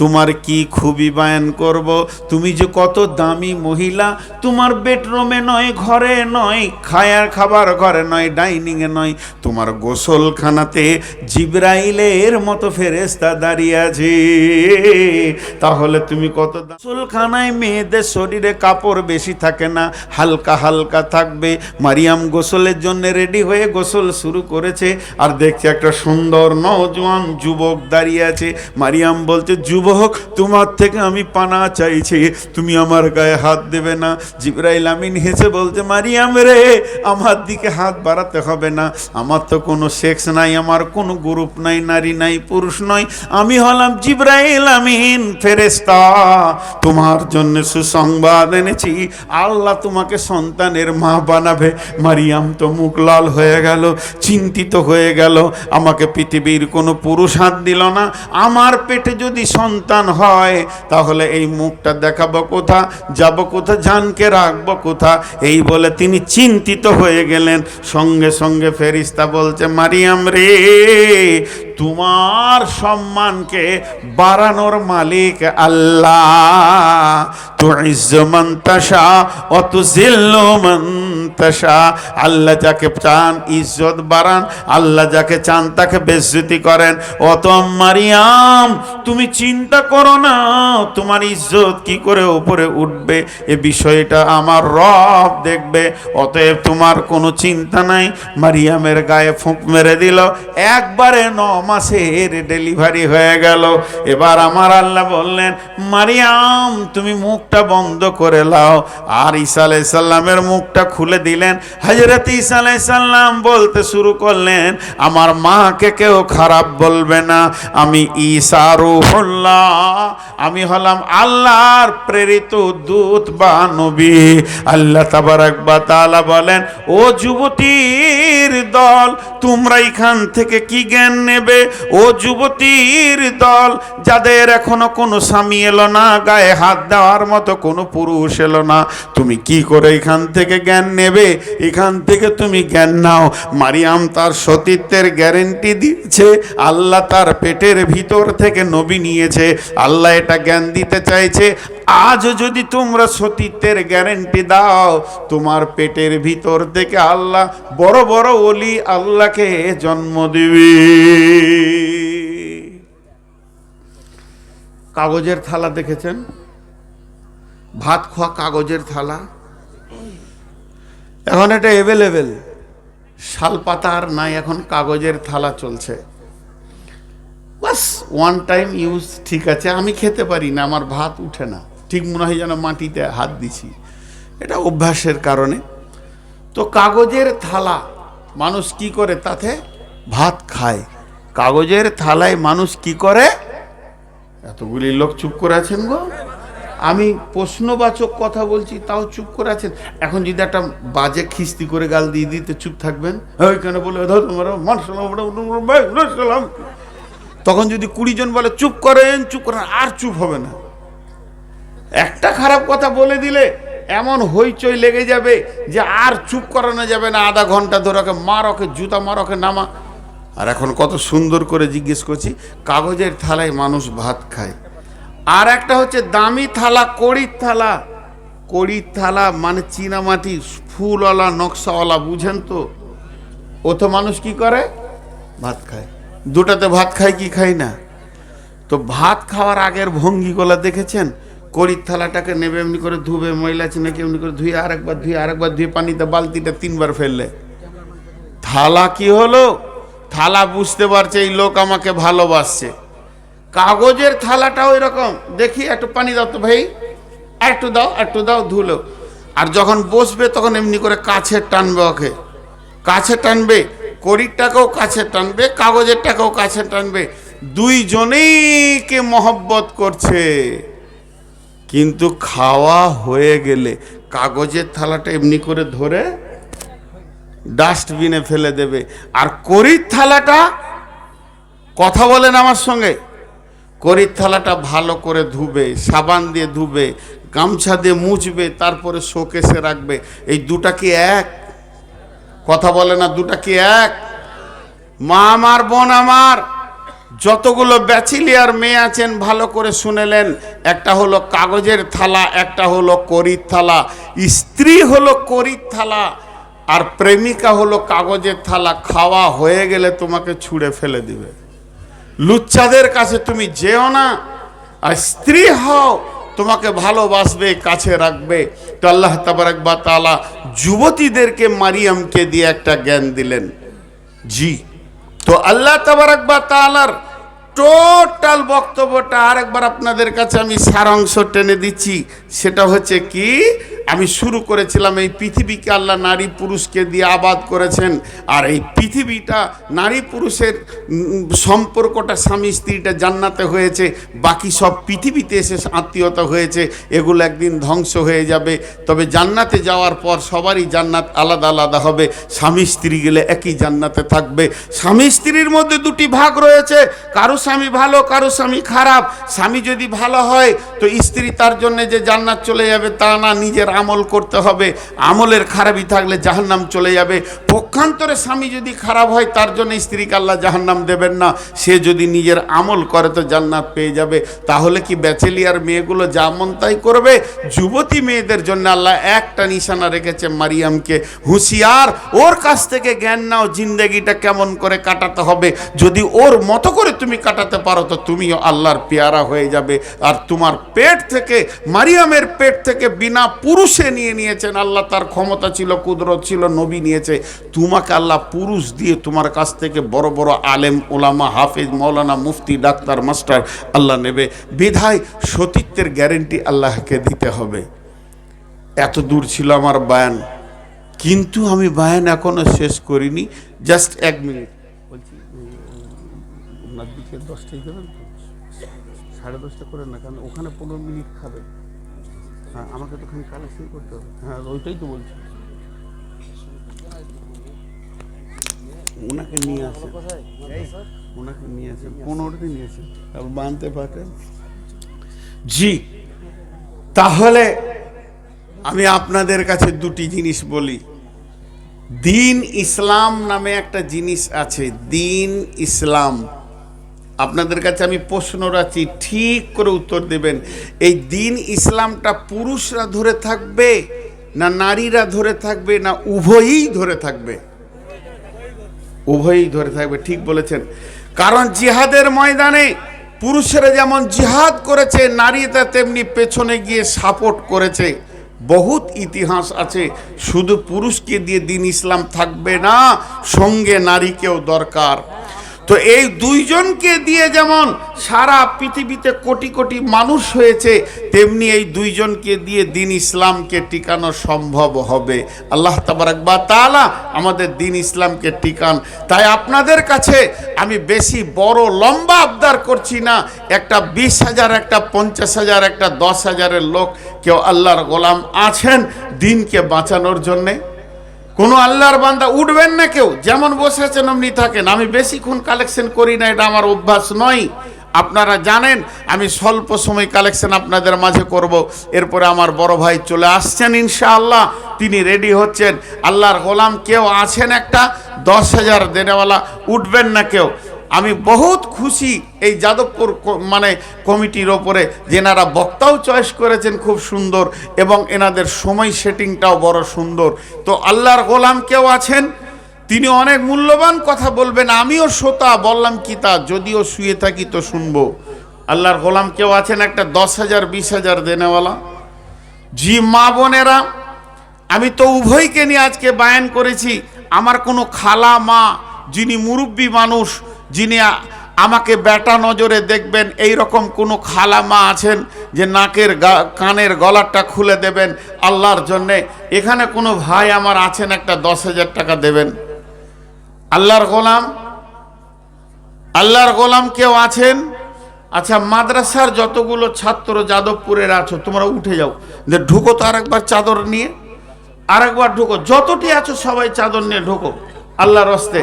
তোমার কি খুবই বায়ান করব? তুমি যে কত দামি মহিলা, তোমার বেডরুমে নয়, ঘরে নয়, খায়ার খাবার ঘরে নয় ডাইনিংয়ে নয়, তোমার গোসলখানাতে জিব্রাইলের মতো ফেরেস্তা দাঁড়িয়ে আছে। তাহলে তুমি কত গোসলখানায় মেয়েদের শরীরে কাপড় বেশি থাকে না, হালকা হালকা থাকবে। মারিয়াম গোসলের জন্য রেডি হয়ে গোসল শুরু করেছে। আর দেখছে একটা সুন্দর নজওয়ান যুবক দাঁড়িয়ে আছে। মারিয়াম বলছে যুবক, তোমার থেকে আমি পানা চাইছি। তুমি আমার গায়ে হাত দেবে না। জিব্রাইল আমিন হেসে বলছে, মারিয়াম রে, আমার দিকে হাত বাড়াতে হবে না। আমার তো কোনো সেক্স নাই, আমার কোনো গ্রুপ নাই, নারী নাই, পুরুষ নয়। আমি হলাম জিব্রাইল আমিন ফেরেস্তা তোমার জন্য সুসংবাদ এনেছি। আল্লাহ তোমাকে সন্তানের মা বানাবে। মারিয়াম তো মুখ লাল হয়ে গেল, চিন্তিত হয়ে গেল। আমাকে পৃথিবীর কোনো পুরুষ হাত দিল না। আমার পেটে যদি সন্তান হয়, তাহলে এই মুখটা দেখাবো কোথা, যাব কোথা, জানকে রাখব কোথা? এই বলে তিনি চিন্তিত হয়ে গেলেন। সঙ্গে সঙ্গে ফেরিস্তা বলছে, মারিয়াম রে, তোমার সম্মানকে বাড়ানোর মালিক আল্লাহ। তো মান তাশা ও তুজিল্লু মান তাশা আল্লাহ যাকে চান ইজ্জত বাড়ান, আল্লাহ যাকে চান তাকে বেজ্জতি করেন। অত মারিয়াম, তুমি চিন্তা করো না, তোমার ইজ্জত কি করে উপরে উঠবে? এ বিষয়টা আমার রব দেখবে, অতএব তোমার কোনো চিন্তা নাই। মারিয়ামের গায়ে ফুঁক মেরে দিল, একবারে ন মাসের ডেলিভারি হয়ে গেল। এবার আমার আল্লাহ বললেন, মারিয়াম, তুমি মুখটা বন্ধ করে লাও। আর ঈসা আলাইসাল্লামের মুখটা খুলে দিলেন। হজরত আলাইসাল্লাম বলতে শুরু করলেন, আমার মাকে কেউ খারাপ বলবে না, আমি ঈসা রুহুল্লাহ, আমি হলাম আল্লাহর প্রেরিত দূত বা নবী। আল্লাহ তাবারাক বা তাআলা বলেন, ও যুবতীর দল, তোমরা এখান থেকে কি জ্ঞান নেবে? ও যুবতীর দল, যাদের এখনও কোনো স্বামী এলো না, গায়ে হাত দেওয়ার মতো কোনো পুরুষ এলো না, তুমি কি করে এখান থেকে জ্ঞান নেবে? এখান থেকে তুমি জ্ঞান নাও। মারিয়াম তার সতীত্বের গ্যারেন্টি দিয়েছে। আল্লাহ তার পেটের ভিতর থেকে নবী নিয়েছে। আল্লাহ এটা জ্ঞান দিতে চাইছে। আজ যদি তোমরা সতীত্বের গ্যারেন্টি দাও, তোমার পেটের ভিতর থেকে আল্লাহ বড় বড় ওলি আল্লাহকে জন্ম দিবে। কাগজের থালা দেখেছেন? ভাত খোয়া কাগজের থালা। এখন এটা অ্যাভেলেবেল শাল পাতা আর নাই, এখন কাগজের থালা চলছে। বাস ওয়ান টাইম ইউজ ঠিক আছে, আমি খেতে পারি না, আমার ভাত উঠে না। ঠিক মনে হয় যেন মাটিতে হাত দিছি। এটা অভ্যাসের কারণে। তো কাগজের থালা, মানুষ কি করে তাতে? ভাত খায়। কাগজের থালায় মানুষ কি করে? এতগুলি লোক চুপ করে আছেন গো। আমি প্রশ্নবাচক কথা বলছি তাও চুপ করে আছেন? এখন যদি একটা বাজে খিস্তি করে গাল দিয়ে দিতে চুপ থাকবেন? ওইখানে বলে ধর তোমার মান সালাম, ভাই, সালাম। তখন যদি কুড়ি জন বলে চুপ করেন চুপ করেন আর চুপ হবে না। একটা খারাপ কথা বলে দিলে এমন হইচই লেগে যাবে যে আর চুপ করানো যাবে না আধা ঘণ্টা ধরে ওকে মার ওকে জুতা মার ওকে নামা। আর এখন কত সুন্দর করে জিজ্ঞেস করছি কাগজের থালায় মানুষ ভাত খায়। আর একটা হচ্ছে দামি থালা, কড়ির থালা। কড়ির থালা মানে চীনামাটি, ফুলওয়ালা, নকশাওয়ালা, বুঝেন তো? ও তো মানুষ কি করে? ভাত খায়। দুটাতে ভাত খায় কি খায় না? তো ভাত খাওয়ার আগের ভঙ্গিগুলো দেখেছেন? কড়ির থালাটাকে নেবে এমনি করে ধুবে, ময়লা চিনাকে এমনি করে ধুয়ে আরেকবার ধুয়ে আরেকবার ধুয়ে পানিতে বালতিটা তিনবার ফেললে। থালা কি হলো? থালা বুঝতে পারছে এই লোক আমাকে ভালোবাসছে। কাগজের থালাটাও এরকম। দেখি, একটু পানি দাও তো ভাই। একটু দাও একটু দাও, ধুলো। আর যখন বসবে, তখন এমনি করে কাছে টানবে ওকে। কাছে টানবে, কড়িরটাকেও কাছে টানবে, কাগজেরটাকেও কাছে টানবে। দুইজনেই কে মহব্বত করছে। কিন্তু খাওয়া হয়ে গেলে কাগজের থালাটা এমনি করে ধরে ডাস্টবিনে ফেলে দেবে। আর করির থালাটা কথা বলেন আমার সঙ্গে। করির থালাটা ভালো করে ধুবে, সাবান দিয়ে ধুবে, গামছা দিয়ে মুছবে, তারপরে শোকেসে রাখবে। এই দুটা কি এক? কথা বলে না, দুটা কি এক? মা আমার, বোন আমার, যতগুলো ব্যাচিলিয়ার মেয়ে আছেন, ভালো করে শুনেলেন। একটা হলো কাগজের থালা, একটা হলো করির থালা। স্ত্রী হলো করির থালা, আর প্রেমিকা হলো কাগজের থালা। খাওয়া হয়ে গেলে তোমাকে ছুঁড়ে ফেলে দিবে। লুচ্চাদের কাছে তুমি যেও না, আর স্ত্রী হও, তোমাকে ভালোবাসবে, কাছে রাখবে। তো আল্লাহ তাবারাকবা তাআলা যুবতীদেরকে মারিয়ামকে দিয়ে একটা জ্ঞান দিলেন। জি। তো আল্লাহ তাবারাকবা তাআলার টোটাল বক্তব্যটা আরেকবার আপনাদের কাছে আমি সারাংশ টেনে দিচ্ছি। সেটা হচ্ছে কি? আমি শুরু করেছিলাম এই পৃথিবীকে আল্লাহ নারী পুরুষকে দিয়ে আবাদ করেছেন। আর এই পৃথিবীটা নারী পুরুষের সম্পর্কটা, স্বামী স্ত্রীটা জান্নাতে হয়েছে। বাকি সব পৃথিবীতে এসে আত্মীয়তা হয়েছে। এগুলো একদিন ধ্বংস হয়ে যাবে। তবে জান্নাতে যাওয়ার পর সবারই জান্নাত আলাদা আলাদা হবে। স্বামী স্ত্রী গেলে একই জান্নাতে থাকবে। স্বামী স্ত্রীর মধ্যে দুটি ভাগ রয়েছে। কারও স্বামী ভালো, কারও স্বামী খারাপ। স্বামী যদি ভালো হয়, তো স্ত্রী তার জন্য যে জান্নাত চলে যাবে তা না, নিজের আমল করতে হবে, আমলের খারাপই থাকলে জাহান্নাম চলে যাবে। পক্ষান্তরে স্বামী যদি খারাপ হয়, তার জন্য স্ত্রীকে আল্লাহ জাহান্নাম দেবেন না। সে যদি নিজের আমল করে তো জান্নাত পেয়ে যাবে। তাহলে কি ব্যাচেলিয়ার মেয়েগুলো যা মন তাই করবে? যুবতী মেয়েদের জন্য আল্লাহ একটা নিশানা রেখেছে মারিয়ামকে। হুঁশিয়ার, ওর কাছ থেকে জ্ঞান নাও, জিন্দেগিটা কেমন করে কাটাতে হবে। যদি ওর মতো করে তুমি কাটাতে পারো, তো তুমিও আল্লাহর পেয়ারা হয়ে যাবে। আর তোমার পেট থেকে, মারিয়ামের পেট থেকে বিনা পুরুষে নিয়ে নিয়েছেন। আল্লাহ তার ক্ষমতা ছিল, কুদরত ছিল, নবী নিয়েছে। তোমাকে আল্লাহ পুরুষ দিয়ে তোমার কাছ থেকে বড় বড় আলেম, ওলামা, হাফেজ মৌলানা মুফতি, ডাক্তার, মাস্টার আল্লাহ নেবে। বিধায় সতীত্বের গ্যারেন্টি আল্লাহকে দিতে হবে। এত দূর ছিল আমার বায়ান। কিন্তু আমি বায়ান এখনও শেষ করিনি। জাস্ট এক মিনিট। বলছি ওনার দিকে দশটাই দেবেন সাড়ে দশটা করে না, কারণ ওখানে পনেরো মিনিট খাবে। হ্যাঁ আমাকে তো ওখানে কালেকশন করতে হবে। হ্যাঁ ওইটাই তো বলছি। ওনাকে নিয়ে আসেন ওনাকে নিয়ে আসেন পনেরোতে নিয়ে আসেন তারপর বানতে পারেন জি তাহলে আমি আপনাদের কাছে দুটি জিনিস বলি। দিন ইসলাম নামে একটা জিনিস আছে দিন ইসলাম। আপনাদের কাছে আমি প্রশ্ন রাখছি, ঠিক করে উত্তর দেবেন। এই দিন ইসলামটা পুরুষরা ধরে থাকবে, না নারীরা ধরে থাকবে, না উভয়ই ধরে থাকবে? উভয়ই ধরে থাকবে, ঠিক বলেছেন। কারণ জিহাদের ময়দানে পুরুষেরা যেমন জিহাদ করেছে, নারীরা তেমনি পেছনে গিয়ে সাপোর্ট করেছে। বহুত ইতিহাস আছে, শুধু পুরুষকে দিয়ে দিন ইসলাম থাকবে না, সঙ্গে নারীকেও দরকার। তো এই দুইজনকে দিয়ে যেমন সারা পৃথিবীতে কোটি কোটি মানুষ হয়েছে, তেমনি এই দুইজনকে দিয়ে দিন ইসলামকে টিকানো সম্ভব হবে। আল্লাহ তাবারাকবা তাআলা আমাদের দিন ইসলামকে টিকান। তাই আপনাদের কাছে আমি বেশি বড় লম্বা আবদার করছি না, একটা বিশ হাজার, একটা পঞ্চাশ হাজার, একটা দশ হাজারের লোক, কেউ আল্লাহর গোলাম আছেন দিনকে বাঁচানোর জন্যে। কোনো আল্লাহর বান্দা উঠবেন না কেউ। যেমন বসে আছেন অমনি থাকেন। আমি বেশিক্ষণ কালেকশন করি না, এটা আমার অভ্যাস নয়। আপনারা জানেন, আমি স্বল্প সময় কালেকশন আপনাদের মাঝে করব। এরপরে আমার বড় ভাই চলে আসছেন, ইনশাআল্লাহ। তিনি রেডি হচ্ছেন। আল্লাহর গোলাম কেউ আছেন একটা? দশ হাজার দেনেওয়ালা উঠবেন না কেউ। আমি বহুত খুশি এই যাদবপুর মানে কমিটির ওপরে, যেনারা বক্তাও চয়েস করেছেন খুব সুন্দর এবং এনাদের সময় সেটিংটাও বড় সুন্দর। তো আল্লাহর গোলাম কেউ আছেন? তিনি অনেক মূল্যবান কথা বলবেন, আমিও শ্রোতা, বললাম কি তা, যদিও শুয়ে থাকি তো শুনব। আল্লাহর গোলাম কেউ আছেন? একটা দশ হাজার, বিশ হাজার দেনেওয়ালা। জি, মা বোনেরা, আমি তো উভয়কে নিয়ে আজকে বায়ান করেছি। আমার কোনো খালা মা, যিনি মুরব্বী মানুষ যিনি আমাকে বেটা নজরে দেখবেন এই রকম কোনো খালা মা আছেন যে নাকের কানের গলারটা খুলে দেবেন আল্লাহর জন্যে। এখানে কোনো ভাই আমার আছেন একটা দশ হাজার টাকা দেবেন। আল্লাহর গোলাম আল্লাহর গোলাম কেউ আছেন? আচ্ছা মাদ্রাসার যতগুলো ছাত্র যাদবপুরের আছো, তোমরা উঠে যাও। যে ঢুকো তো আরেকবার চাদর নিয়ে, আরেকবার ঢুকো। যতটি আছো সবাই চাদর নিয়ে ঢুকো। আল্লাহর হস্তে।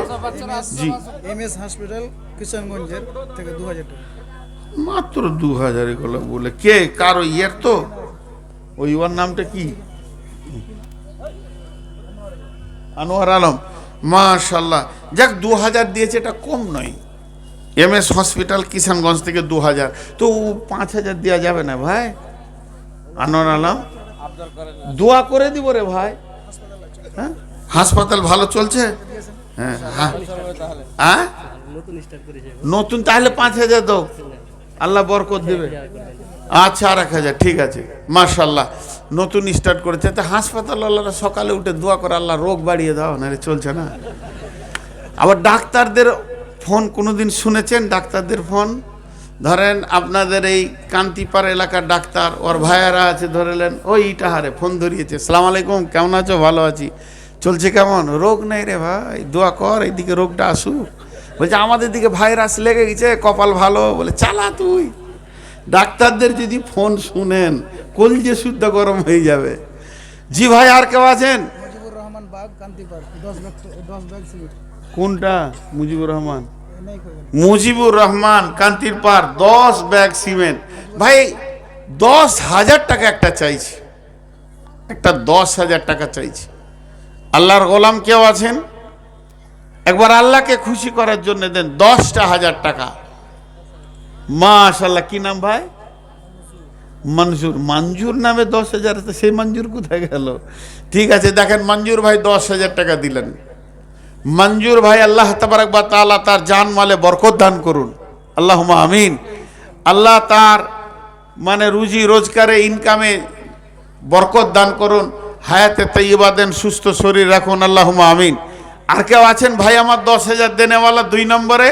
জি। এম এস হসপিটাল কিষানগঞ্জের থেকে দু হাজার টাকা। মাত্র দু হাজার এগুলো বলে। কে? কারও ইয়ের তো? ওই ওর নামটা কি? আনোয়ার আলম। মাশাল্লাহ যাক দু হাজার দিয়েছে এটা কম নয়। এম এস হসপিটাল কিষানগঞ্জ থেকে দু হাজার। তো পাঁচ হাজার দেওয়া যাবে না ভাই? আনোয়ার আলম? দোয়া করে দিব রে ভাই। হ্যাঁ? হাসপাতাল ভালো চলছে? হ্যাঁ হ্যাঁ। হ্যাঁ? নতুন, তাহলে পাঁচ হাজার দাও। আল্লাহ বরকত দেবে। আচ্ছা আর এক হাজার, ঠিক আছে। মার্শাল্লাহ নতুন স্টার্ট করেছে। তা হাসপাতাল আল্লাহরা সকালে উঠে দোয়া করে, আল্লাহ রোগ বাড়িয়ে দাও না চলছে না। আবার ডাক্তারদের ফোন কোনোদিন শুনেছেন? ডাক্তারদের ফোন? ধরেন আপনাদের এই কান্তিপাড় এলাকার ডাক্তার, ওর ভাইয়ারা আছে ধরেলেন ওই ইটাহারে ফোন ধরিয়েছে। সালাম আলাইকুম, কেমন আছো? ভালো আছি। চলছে কেমন? রোগ নেই রে ভাই দোয়া কর এইদিকে রোগটা আসুক। বলছে আমাদের দিকে ভাইরাস লেগে গেছে কপাল ভালো। বলে চালা তুই। ডাক্তারদের যদি ফোন শুনেন কলজে শুদ্ধ গরম হয়ে যাবে। জি ভাই আর কেউ আছেন? কোনটা? মুজিবুর রহমান? মুজিবুর রহমান কান্তির পার দশ ব্যাগ সিমেন্ট। ভাই দশ হাজার টাকা একটা চাইছি। একটা দশ হাজার টাকা চাইছি। আল্লাহর গোলাম কেউ আছেন? একবার আল্লাহকে খুশি করার জন্য দেন, দশটা হাজার টাকা। মাশাল্লাহ কি নাম ভাই? মঞ্জুর। মঞ্জুর নামে দশ হাজার তো সেই মঞ্জুর কোথায় গেল? ঠিক আছে, দেখেন মঞ্জুর ভাই দশ হাজার টাকা দিলেন। মঞ্জুর ভাই আল্লাহ তবরকবা তাআলা তার জান মালে বরকত দান করুন। আল্লাহ আমিন। আল্লাহ তার মানে রুজি, রোজগারে ইনকামে বরকত দান করুন। হায়াতে তৈবা দেন সুস্থ শরীর রাখুন আল্লাহ আমিন। আর কেউ আছেন? ভাই আমার দশ হাজার দেনেওয়ালা দুই নম্বরে।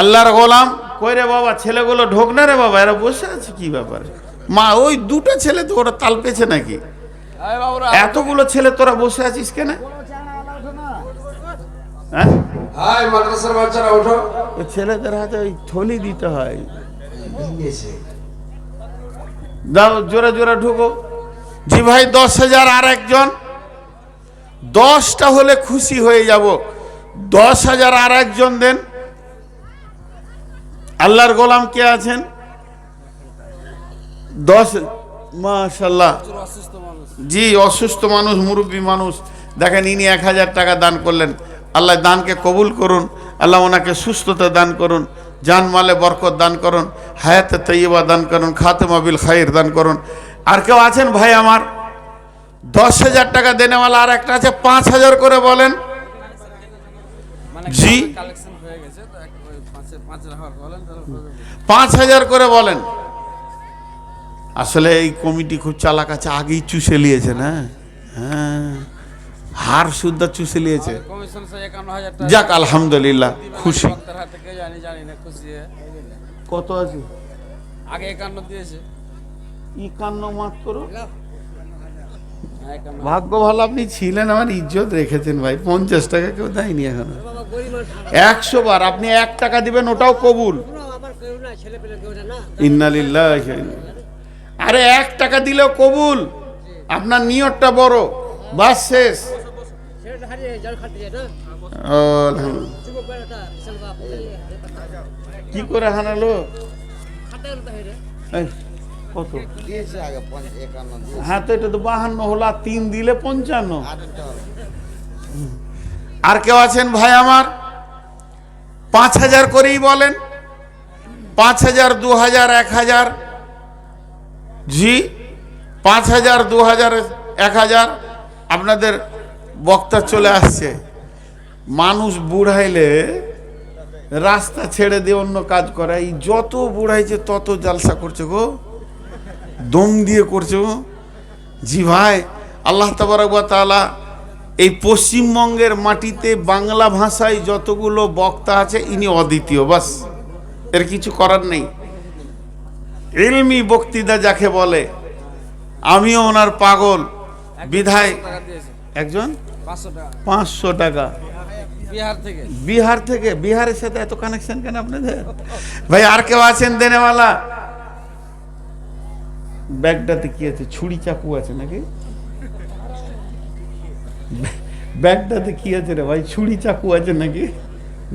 আল্লাহর গোলাম। কই রে বাবা ছেলেগুলো ঢোক না রে বাবা এরা বসে আছে কি ব্যাপারে? মা ওই দুটো ছেলে তো ওরা তাল পেয়েছে নাকি? এতগুলো ছেলে তোরা বসে আছিস কেন? হ্যাঁ? ছেলেদের হাতে ওই থলি দিতে হয়। দাও জোরে জোরে ঢুকো। জি ভাই, দশ হাজার আর একজন দশটা হলে খুশি হয়ে যাব। দশ হাজার আর একজন দেন। আল্লাহর গোলাম কে আছেন? দশ মাশাল্লাহ জি, অসুস্থ মানুষ, মুরব্বী মানুষ। দেখেন, ইনি এক হাজার টাকা দান করলেন। আল্লাহ দানকে কবুল করুন। আল্লাহ ওনাকে সুস্থতা দান করুন। জান মালে বরকত দান করুন। হায়াতে তৈবা দান করুন। খাতেমা বিল খাইর দান করুন। আর কেউ আছেন ভাই আমার? দশ হাজার টাকা দেনেওয়ালা আর একটা আছে পাঁচ হাজার করে বলেন। জি। কালেকশন হয়ে গেছে তো এক পাঁচ হাজার করে বলেন। আসলে এই কমিটি খুব চালাক আছে আগেই চুষে নিয়েছে না? হ্যাঁ। হার সুদ্ধা চুষে নিয়েছে। কমিশন একান্ন হাজার টাকা যাক আলহামদুলিল্লাহ খুশি। বক্তার হাত থেকে জানি জানি না খুশি কত আছে? আগে একান্ন দিয়েছে। একান্ন মাত্র। হ্যাঁ, ভাগ্য ভালো আপনি ছিলেন আমার ইজ্জত রেখেছেন ভাই। পঞ্চাশ টাকা কেউ দেয়নি এখনও। একশো বার আপনি এক টাকা দিবেন ওটাও কবুল। ইন্নালিল্লাহ আরে এক টাকা দিলেও কবুল। আপনার নিয়তটা বড়। বাস শেষ। কি করে হানালো? কত? হ্যাঁ তো এটা তো বাহান্ন হলো আর তিন দিলে পঞ্চান্ন। আর কেউ আছেন ভাই আমার? পাঁচ হাজার করেই বলেন। পাঁচ হাজার দু হাজার এক হাজার। জি পাঁচ হাজার দু হাজার এক হাজার। আপনাদের বক্তা চলে আসছে। মানুষ বুড়াইলে রাস্তা ছেড়ে দিয়ে অন্য কাজ করে এই যত বুড়াইছে তত জালসা করছে গো। দম দিয়ে করছে গো। জি ভাই আল্লাহ তালা এই পশ্চিমবঙ্গের মাটিতে বাংলা ভাষায় যতগুলো বক্তা আছে ইনি অদ্বিতীয় বাস। এর কিছু করার নেই। এলমি বক্তৃতা যাকে বলে আমিও ওনার পাগল। বিধায় একজন? পাঁচশো টাকা। পাঁচশো টাকা বিহার থেকে। বিহার থেকে? বিহারের সাথে এত কানেকশন কেন আপনাদের? ভাই আর কেউ আছেন দেনেওয়ালা? ব্যাগটাতে কি আছে? ছুরি চাকু আছে নাকি? ব্যাগটাতে কি আছে রে ভাই? ছুরি চাকু আছে নাকি?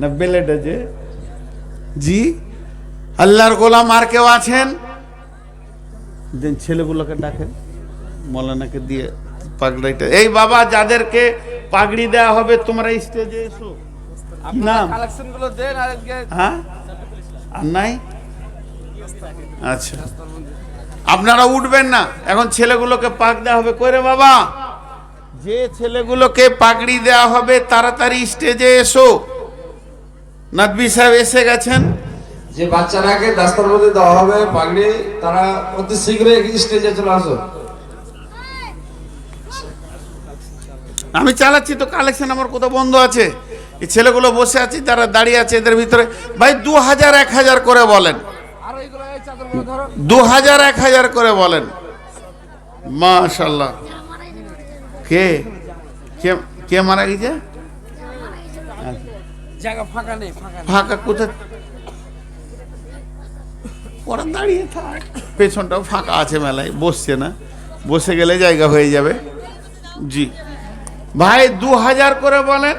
না বেলেট আছে? জি আল্লাহর গোলাম আর কেউ আছেন? দেন ছেলেগুলোকে ডাকেন মৌলানাকে দিয়ে পাগড়িটা এই বাবা যাদেরকে পাগড়ি দেওয়া হবে তোমরা স্টেজে এসো। নাম? কালেকশনগুলো দেন আর আজকে হ্যাঁ? আর নাই? আচ্ছা। আপনারা উঠবেন না। এখন ছেলেগুলোকে পাক দেওয়া হবে। করে বাবা? যে ছেলেগুলোকে পাগড়ি দেওয়া হবে তাড়াতাড়ি স্টেজে এসো। নাদবি সাহেব এসে গেছেন। যে বাচ্চারাকে দাস্তার মধ্যে দেওয়া হবে পাগড়ি তারা অতি শীঘ্রই স্টেজে চলে আসো। আমি চালাচ্ছি তো কালেকশন আমার কোথাও বন্ধ আছে। এই ছেলেগুলো বসে আছে তারা দাঁড়িয়ে আছে এদের ভিতরে। ভাই দু হাজার এক হাজার করে বলেন আর এইগুলো এই চাদরগুলো ধরো দু হাজার এক হাজার করে বলেন। মাশাল্লাহ কে? কে কে মারা গেছে? জায়গা ফাঁকা নেই ফাঁকা ফাঁকা কোথায়? ওরা দাঁড়িয়ে থাক। পেছনটাও ফাঁকা আছে মেলায় বসছে না। বসে গেলে জায়গা হয়ে যাবে। জি। ভাই দু হাজার করে বলেন।